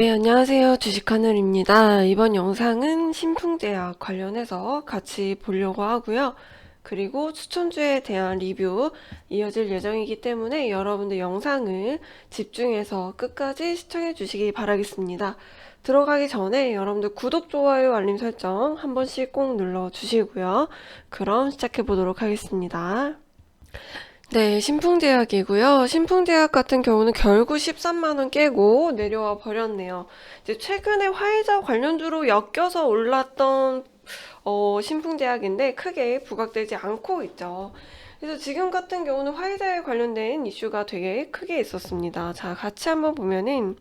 네, 안녕하세요. 주식하늘입니다. 이번 영상은 신풍제약 관련해서 같이 보려고 하고요. 그리고 추천주에 대한 리뷰 이어질 예정이기 때문에 여러분들 영상을 집중해서 끝까지 시청해 주시기 바라겠습니다. 들어가기 전에 여러분들 구독, 좋아요, 알림 설정 한 번씩 꼭 눌러 주시고요. 그럼 시작해 보도록 하겠습니다. 네, 신풍제약이고요. 신풍제약 같은 경우는 결국 13만 원 깨고 내려와 버렸네요. 이제 최근에 화이자 관련주로 엮여서 올랐던 어, 신풍제약인데 크게 부각되지 않고 있죠. 그래서 지금 같은 경우는 화이자에 관련된 이슈가 되게 크게 있었습니다. 자, 같이 한번 보면은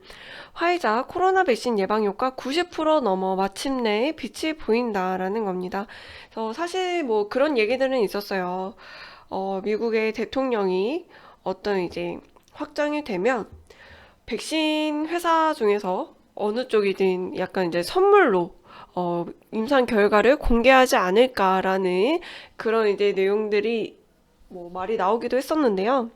화이자 코로나 백신 예방 효과 90% 넘어 마침내 빛이 보인다라는 겁니다. 그래서 사실 뭐 그런 얘기들은 있었어요. 어, 미국의 대통령이 어떤 이제 확정이 되면 백신 회사 중에서 어느 쪽이든 약간 이제 선물로 어, 임상 결과를 공개하지 않을까라는 그런 이제 내용들이 뭐 말이 나오기도 했었는데요.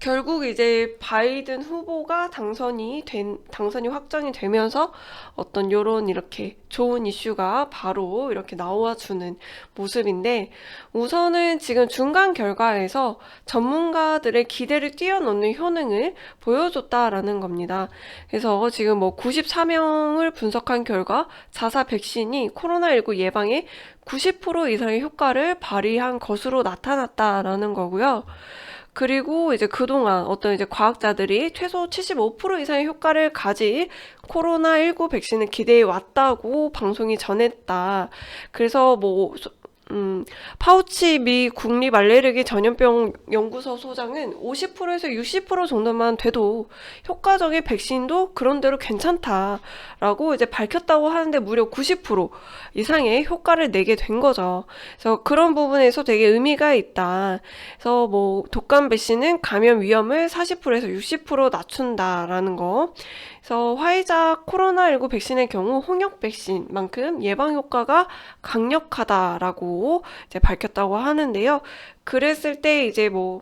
결국 이제 바이든 후보가 당선이 된, 당선이 확정이 되면서 어떤 요런 이렇게 좋은 이슈가 바로 이렇게 나와 주는 모습인데 우선은 지금 중간 결과에서 전문가들의 기대를 뛰어넘는 효능을 보여줬다라는 겁니다. 그래서 지금 뭐 94명을 분석한 결과 자사 백신이 코로나19 예방에 90% 이상의 효과를 발휘한 것으로 나타났다라는 거고요. 그리고 이제 그동안 어떤 이제 과학자들이 최소 75% 이상의 효과를 가진 코로나19 백신을 기대해 왔다고 방송이 전했다. 그래서 뭐 음, 파우치 미 국립 알레르기 전염병 연구소 소장은 50%에서 60% 정도만 돼도 효과적인 백신도 그런대로 괜찮다라고 이제 밝혔다고 하는데 무려 90% 이상의 효과를 내게 된 거죠. 그래서 그런 부분에서 되게 의미가 있다. 그래서 뭐 독감 백신은 감염 위험을 40%에서 60% 낮춘다라는 거. 그래서 화이자 코로나19 백신의 경우 홍역 백신만큼 예방 효과가 강력하다라고 이제 밝혔다고 하는데요. 그랬을 때 이제 뭐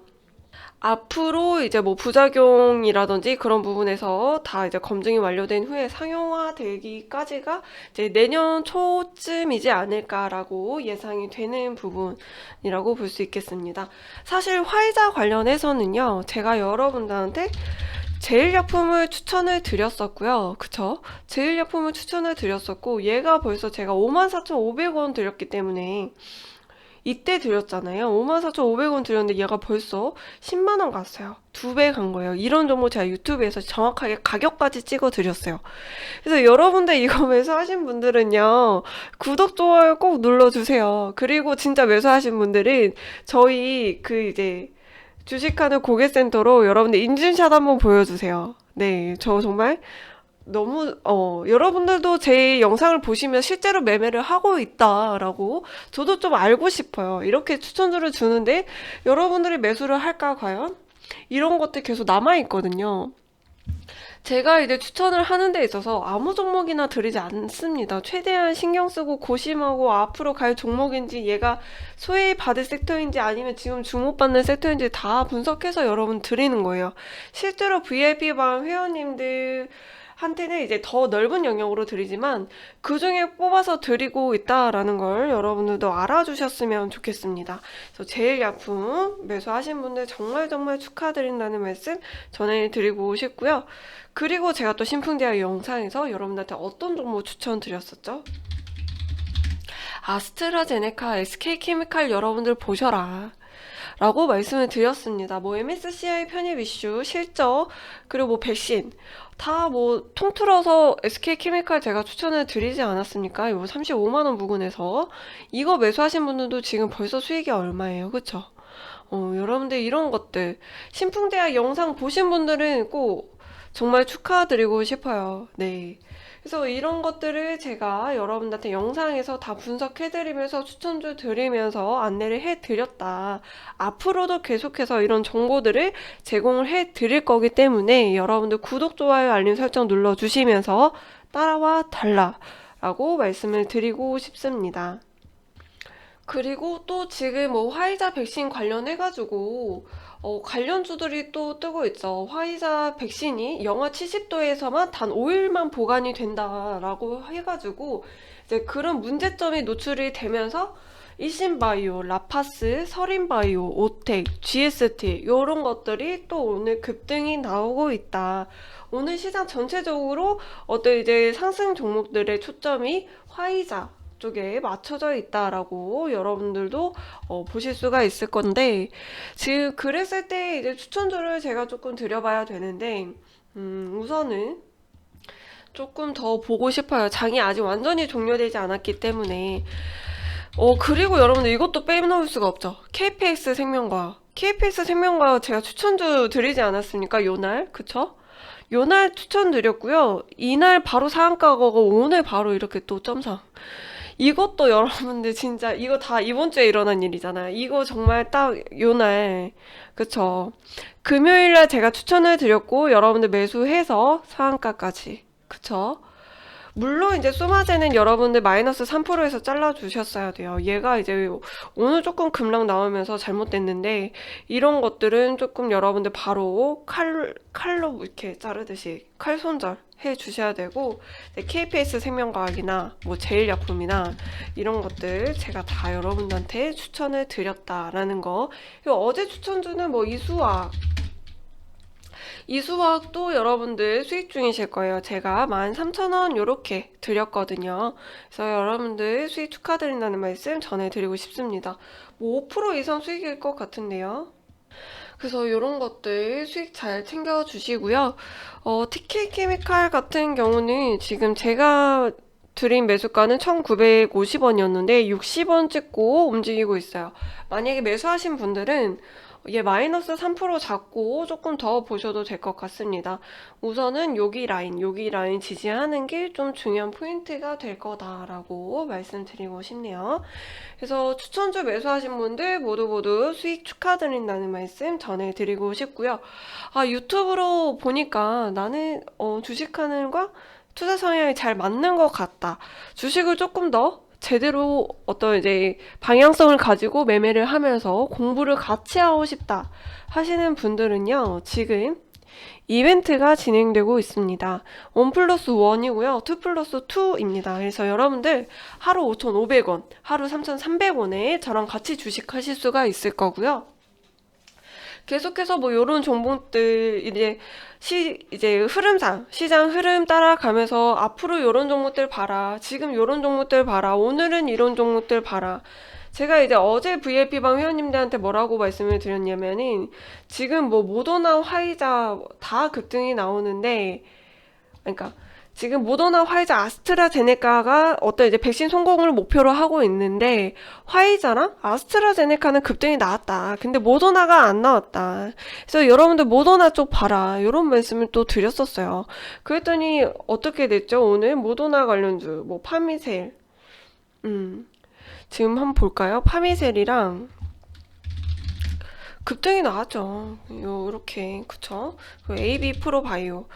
앞으로 이제 뭐 부작용이라든지 그런 부분에서 다 이제 검증이 완료된 후에 상용화되기까지가 이제 내년 초쯤이지 않을까라고 예상이 되는 부분이라고 볼 수 있겠습니다. 사실 화이자 관련해서는요, 제가 여러분들한테 제일 약품을 추천을 드렸었고요. 그쵸? 제일 약품을 추천을 드렸었고, 얘가 벌써 제가 54,500원 드렸기 때문에, 이때 드렸잖아요. 54,500원 드렸는데 얘가 벌써 10만원 갔어요. 두 배 간 거예요. 이런 정보 제가 유튜브에서 정확하게 가격까지 찍어 드렸어요. 그래서 여러분들 이거 매수하신 분들은요, 구독, 좋아요 꼭 눌러주세요. 그리고 진짜 매수하신 분들은 저희 그 이제 주식하는 고객센터로 여러분들 인증샷 한번 보여주세요. 네, 저 정말 너무 어 여러분들도 제 영상을 보시면 실제로 매매를 하고 있다라고 저도 좀 알고 싶어요. 이렇게 추천주를 주는데 여러분들이 매수를 할까 과연? 이런 것들 계속 남아 있거든요. 제가 이제 추천을 하는 데 있어서 아무 종목이나 드리지 않습니다. 최대한 신경 쓰고 고심하고 앞으로 갈 종목인지 얘가 소외 받을 섹터인지 아니면 지금 주목받는 섹터인지 다 분석해서 여러분 드리는 거예요. 실제로 VIP방 회원님들 한테는 이제 더 넓은 영역으로 드리지만 그 중에 뽑아서 드리고 있다라는 걸 여러분들도 알아주셨으면 좋겠습니다. 그래서 제일 약품 매수하신 분들 정말 정말 축하드린다는 말씀 전해드리고 싶고요. 그리고 제가 또 신풍대학 영상에서 여러분들한테 어떤 정보 추천드렸었죠? 아스트라제네카, SK케미칼 여러분들 보셔라. 라고 말씀을 드렸습니다. 뭐 MSCI 편입 이슈, 실적, 그리고 뭐 백신 다 뭐 통틀어서 SK케미칼 제가 추천을 드리지 않았습니까? 요 35만 원 부근에서 이거 매수하신 분들도 지금 벌써 수익이 얼마예요, 그쵸? 어, 여러분들 이런 것들 신풍대학 영상 보신 분들은 꼭 정말 축하드리고 싶어요. 네. 그래서 이런 것들을 제가 여러분들한테 영상에서 다 분석해드리면서 추천주 드리면서 안내를 해드렸다. 앞으로도 계속해서 이런 정보들을 제공을 해드릴 거기 때문에 여러분들 구독, 좋아요, 알림 설정 눌러주시면서 따라와 달라 라고 말씀을 드리고 싶습니다. 그리고 또 지금 뭐 화이자 백신 관련해가지고 어, 관련주들이 또 뜨고 있죠. 화이자 백신이 영하 70도에서만 단 5일만 보관이 된다라고 해가지고 이제 그런 문제점이 노출이 되면서 이신바이오, 라파스, 서린바이오, 오텍, GST 이런 것들이 또 오늘 급등이 나오고 있다. 오늘 시장 전체적으로 어떤 이제 상승 종목들의 초점이 화이자 쪽에 맞춰져 있다라고 여러분들도 어, 보실 수가 있을 건데 지금 그랬을 때 이제 추천주를 제가 조금 드려봐야 되는데 음, 우선은 조금 더 보고 싶어요. 장이 아직 완전히 종료되지 않았기 때문에 어, 그리고 여러분들 이것도 빼놓을 수가 없죠. KPX 생명과학. KPX 생명과학 제가 추천주 드리지 않았습니까? 요날. 그쵸? 요날 추천드렸고요. 이날 바로 상한가 가고 오늘 바로 이렇게 또 점상. 이것도 여러분들 진짜 이거 다 이번 주에 일어난 일이잖아요. 이거 정말 딱 요날. 그쵸? 금요일 날 제가 추천을 드렸고 여러분들 매수해서 상한가까지. 그쵸? 물론 이제 소마제는 여러분들 마이너스 3%에서 잘라주셨어야 돼요. 얘가 이제 오늘 조금 급락 나오면서 잘못됐는데 이런 것들은 조금 여러분들 바로 칼, 칼로 이렇게 자르듯이 칼 손절 해 주셔야 되고 네, KPS 생명과학이나 뭐 제일약품이나 이런 것들 제가 다 여러분들한테 추천을 드렸다라는 거 어제 추천주는 뭐 이수학 이수학도 여러분들 수익 중이실 거예요. 제가 13,000원 요렇게 드렸거든요. 그래서 여러분들 수익 축하드린다는 말씀 전해드리고 싶습니다. 뭐 5% 이상 수익일 것 같은데요. 그래서 이런 것들 수익 잘 챙겨주시고요. 어, TK 케미칼 같은 경우는 지금 제가 드린 매수가는 1,950원이었는데 60원 찍고 움직이고 있어요. 만약에 매수하신 분들은 얘 마이너스 3% 잡고 조금 더 보셔도 될 것 같습니다. 우선은 여기 라인, 여기 라인 지지하는 게 좀 중요한 포인트가 될 거다라고 말씀드리고 싶네요. 그래서 추천주 매수하신 분들 모두 모두 수익 축하드린다는 말씀 전해드리고 싶고요. 아, 유튜브로 보니까 나는 어, 주식하는 과 투자 성향이 잘 맞는 것 같다. 주식을 조금 더 제대로 어떤 이제 방향성을 가지고 매매를 하면서 공부를 같이 하고 싶다 하시는 분들은요, 지금 이벤트가 진행되고 있습니다. 1 플러스 1이고요. 2 플러스 2입니다. 그래서 여러분들 하루 5,500원, 하루 3,300원에 저랑 같이 주식하실 수가 있을 거고요. 계속해서 뭐 요런 종목들 이제 시 이제 흐름상 시장 흐름 따라가면서 앞으로 요런 종목들 봐라. 지금 요런 종목들 봐라. 오늘은 이런 종목들 봐라. 제가 이제 어제 VIP방 회원님들한테 뭐라고 말씀을 드렸냐면은 지금 뭐 모더나 화이자 다 급등이 나오는데 그러니까 지금 모더나, 화이자, 아스트라제네카가 어떤 이제 백신 성공을 목표로 하고 있는데 화이자랑 아스트라제네카는 급등이 나왔다. 근데 모더나가 안 나왔다. 그래서 여러분들 모더나 쪽 봐라. 이런 말씀을 또 드렸었어요. 그랬더니 어떻게 됐죠? 오늘 모더나 관련주 뭐 파미셀 음. 지금 한번 볼까요? 파미셀이랑 급등이 나왔죠. 요렇게 그쵸? AB 프로바이오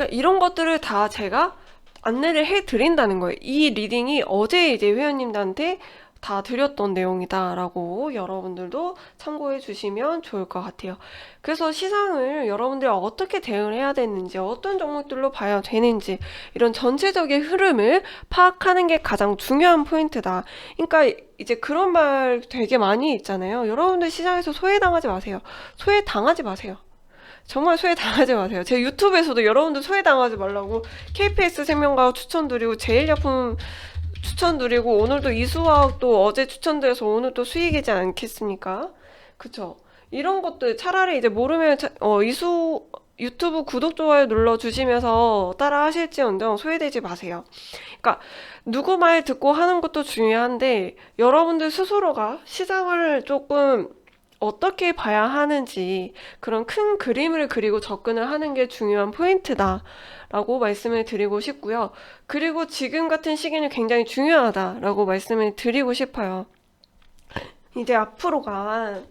그러니까 이런 것들을 다 제가 안내를 해 드린다는 거예요. 이 리딩이 어제 이제 회원님들한테 다 드렸던 내용이다라고 여러분들도 참고해 주시면 좋을 것 같아요. 그래서 시장을 여러분들이 어떻게 대응을 해야 되는지, 어떤 종목들로 봐야 되는지, 이런 전체적인 흐름을 파악하는 게 가장 중요한 포인트다. 그러니까 이제 그런 말 되게 많이 있잖아요. 여러분들 시장에서 소외당하지 마세요. 소외당하지 마세요. 정말 소외당하지 마세요. 제 유튜브에서도 여러분들 소외당하지 말라고 KPS 생명과학 추천드리고 제일약품 추천드리고 오늘도 이수화학도 어제 추천드려서 오늘 도 수익이지 않겠습니까? 그쵸? 이런 것들 차라리 이제 모르면 차, 어, 이수 유튜브 구독 좋아요 눌러 주시면서 따라 하실지언정 소외되지 마세요. 그러니까 누구 말 듣고 하는 것도 중요한데 여러분들 스스로가 시장을 조금 어떻게 봐야 하는지 그런 큰 그림을 그리고 접근을 하는 게 중요한 포인트다. 라고 말씀을 드리고 싶고요. 그리고 지금 같은 시기는 굉장히 중요하다라고 말씀을 드리고 싶어요. 이제 앞으로가,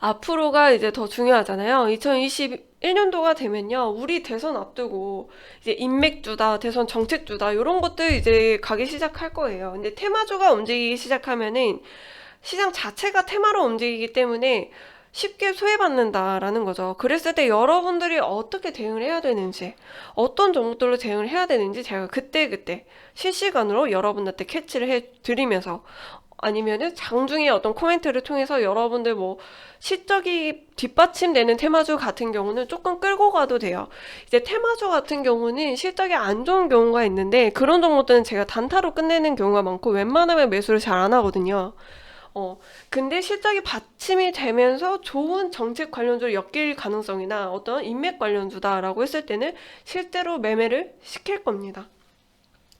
앞으로가 이제 더 중요하잖아요. 2020, 1년도가 되면요, 우리 대선 앞두고 이제 인맥주다, 대선 정책주다, 이런 것들 이제 가기 시작할 거예요. 근데 테마주가 움직이기 시작하면은 시장 자체가 테마로 움직이기 때문에 쉽게 소외받는다라는 거죠. 그랬을 때 여러분들이 어떻게 대응을 해야 되는지, 어떤 종목들로 대응을 해야 되는지 제가 그때그때 실시간으로 여러분들한테 캐치를 해 드리면서 아니면은 장중에 어떤 코멘트를 통해서 여러분들 뭐 시적이 뒷받침되는 테마주 같은 경우는 조금 끌고 가도 돼요. 이제 테마주 같은 경우는 실적이 안 좋은 경우가 있는데 그런 종목들은 제가 단타로 끝내는 경우가 많고 웬만하면 매수를 잘 안 하거든요. 어, 근데 실적이 받침이 되면서 좋은 정책 관련주로 엮일 가능성이나 어떤 인맥 관련주다라고 했을 때는 실제로 매매를 시킬 겁니다.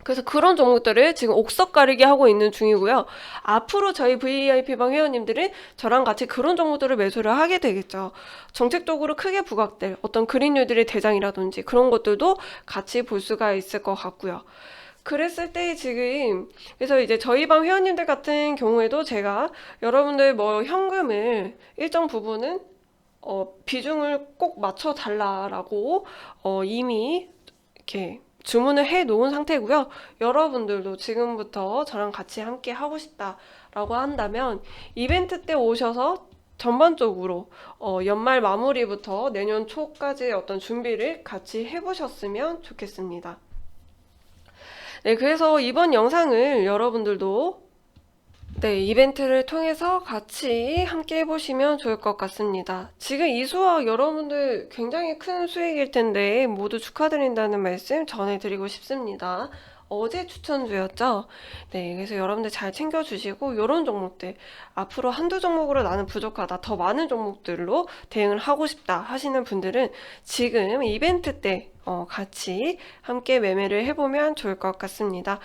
그래서 그런 종목들을 지금 옥석 가리기 하고 있는 중이고요. 앞으로 저희 VIP방 회원님들은 저랑 같이 그런 종목들을 매수를 하게 되겠죠. 정책적으로 크게 부각될 어떤 그린뉴들의 대장이라든지 그런 것들도 같이 볼 수가 있을 것 같고요. 그랬을 때 지금 그래서 이제 저희 방 회원님들 같은 경우에도 제가 여러분들 뭐 현금을 일정 부분은 어 비중을 꼭 맞춰 달라라고 어 이미 이렇게 주문을 해 놓은 상태고요. 여러분들도 지금부터 저랑 같이 함께 하고 싶다라고 한다면 이벤트 때 오셔서 전반적으로 어 연말 마무리부터 내년 초까지 어떤 준비를 같이 해보셨으면 좋겠습니다. 네, 그래서 이번 영상을 여러분들도 네, 이벤트를 통해서 같이 함께 해보시면 좋을 것 같습니다. 지금 이 수학 여러분들 굉장히 큰 수익일 텐데 모두 축하드린다는 말씀 전해드리고 싶습니다. 어제 추천주였죠? 네, 그래서 여러분들 잘 챙겨주시고 이런 종목들 앞으로 한두 종목으로 나는 부족하다 더 많은 종목들로 대응을 하고 싶다 하시는 분들은 지금 이벤트 때 어, 같이 함께 매매를 해보면 좋을 것 같습니다.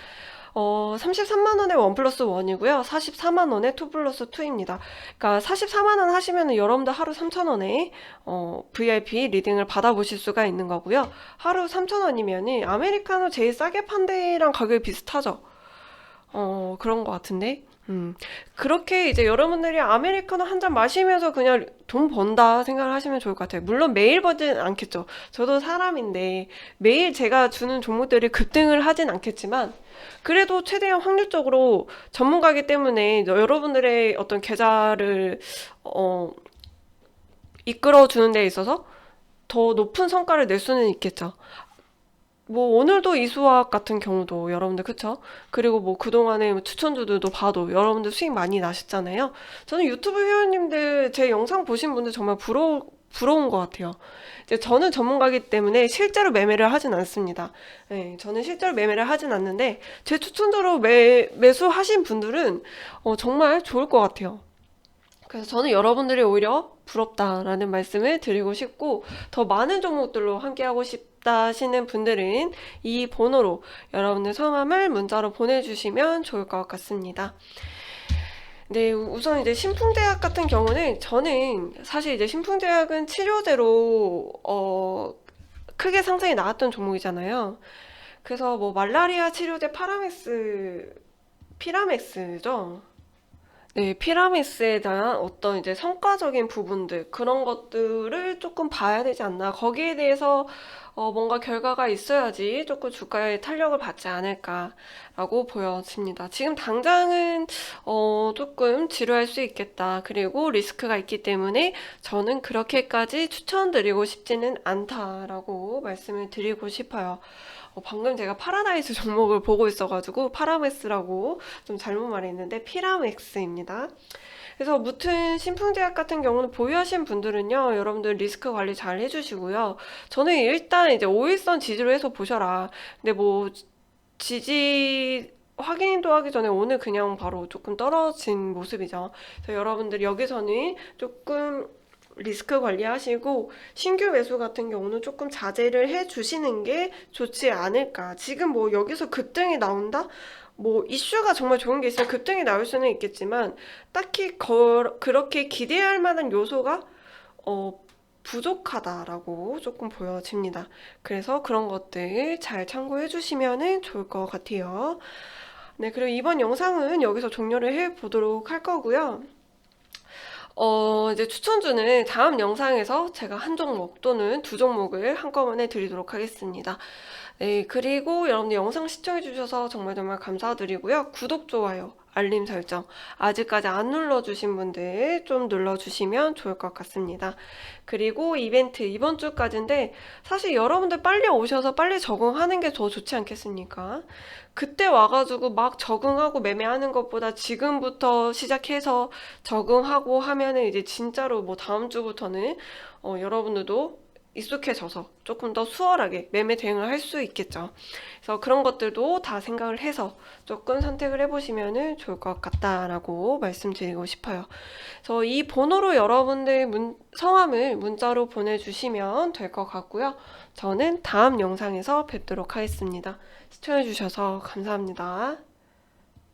어, 33만 원에 원 플러스 원이고요. 44만 원에 투 플러스 투입니다. 그러니까 44만 원 하시면은 여러분들 하루 3천 원에 어, VIP 리딩을 받아보실 수가 있는 거고요. 하루 3천 원이면은 아메리카노 제일 싸게 판 데랑 가격이 비슷하죠. 어, 그런 것 같은데. 음, 그렇게 이제 여러분들이 아메리카노 한 잔 마시면서 그냥 돈 번다 생각을 하시면 좋을 것 같아요. 물론 매일 버진 않겠죠. 저도 사람인데 매일 제가 주는 종목들이 급등을 하진 않겠지만 그래도 최대한 확률적으로 전문가이기 때문에 여러분들의 어떤 계좌를 어, 이끌어 주는 데 있어서 더 높은 성과를 낼 수는 있겠죠. 뭐 오늘도 이수학 같은 경우도 여러분들 그쵸? 그리고 뭐 그동안에 뭐 추천주들도 봐도 여러분들 수익 많이 나셨잖아요. 저는 유튜브 회원님들 제 영상 보신 분들 정말 부러 부러운 것 같아요. 이제 저는 전문가이기 때문에 실제로 매매를 하진 않습니다. 네, 저는 실제로 매매를 하진 않는데 제 추천주로 매 매수하신 분들은 어, 정말 좋을 것 같아요. 그래서 저는 여러분들이 오히려 부럽다라는 말씀을 드리고 싶고 더 많은 종목들로 함께하고 싶 다 하시는 분들은 이 번호로 여러분들 성함을 문자로 보내주시면 좋을 것 같습니다. 네, 우선 이제 신풍제약 같은 경우는 저는 사실 이제 신풍제약은 치료제로 어 크게 상승이 나왔던 종목이잖아요. 그래서 뭐 말라리아 치료제 파라맥스 피라맥스죠. 네, 피라미스에 대한 어떤 이제 성과적인 부분들, 그런 것들을 조금 봐야 되지 않나. 거기에 대해서 어, 뭔가 결과가 있어야지 조금 주가에 탄력을 받지 않을까라고 보여집니다. 지금 당장은 어, 조금 지루할 수 있겠다. 그리고 리스크가 있기 때문에 저는 그렇게까지 추천드리고 싶지는 않다라고 말씀을 드리고 싶어요. 어, 방금 제가 파라다이스 종목을 보고 있어가지고 파라메스라고 좀 잘못 말했는데 피라맥스입니다. 그래서 무튼 신풍제약 같은 경우는 보유하신 분들은요, 여러분들 리스크 관리 잘 해주시고요. 저는 일단 이제 5일선 지지로 해서 보셔라. 근데 뭐 지지 확인도 하기 전에 오늘 그냥 바로 조금 떨어진 모습이죠. 그래서 여러분들 여기서는 조금 리스크 관리하시고 신규 매수 같은 경우는 조금 자제를 해 주시는 게 좋지 않을까. 지금 뭐 여기서 급등이 나온다? 뭐 이슈가 정말 좋은 게 있으면 급등이 나올 수는 있겠지만 딱히 거, 그렇게 기대할 만한 요소가 어, 부족하다라고 조금 보여집니다. 그래서 그런 것들 잘 참고해 주시면 좋을 것 같아요. 네, 그리고 이번 영상은 여기서 종료를 해 보도록 할 거고요. 어, 이제 추천주는 다음 영상에서 제가 한 종목 또는 두 종목을 한꺼번에 드리도록 하겠습니다. 네, 그리고 여러분들 영상 시청해주셔서 정말 정말 감사드리고요. 구독, 좋아요, 알림 설정 아직까지 안 눌러주신 분들 좀 눌러주시면 좋을 것 같습니다. 그리고 이벤트 이번 주까지인데 사실 여러분들 빨리 오셔서 빨리 적응하는 게 더 좋지 않겠습니까? 그때 와가지고 막 적응하고 매매하는 것보다 지금부터 시작해서 적응하고 하면은 이제 진짜로 뭐 다음 주부터는 어, 여러분들도 익숙해져서 조금 더 수월하게 매매 대응을 할 수 있겠죠. 그래서 그런 것들도 다 생각을 해서 조금 선택을 해보시면 좋을 것 같다라고 말씀드리고 싶어요. 그래서 이 번호로 여러분들 문- 성함을 문자로 보내주시면 될 것 같고요. 저는 다음 영상에서 뵙도록 하겠습니다. 시청해주셔서 감사합니다.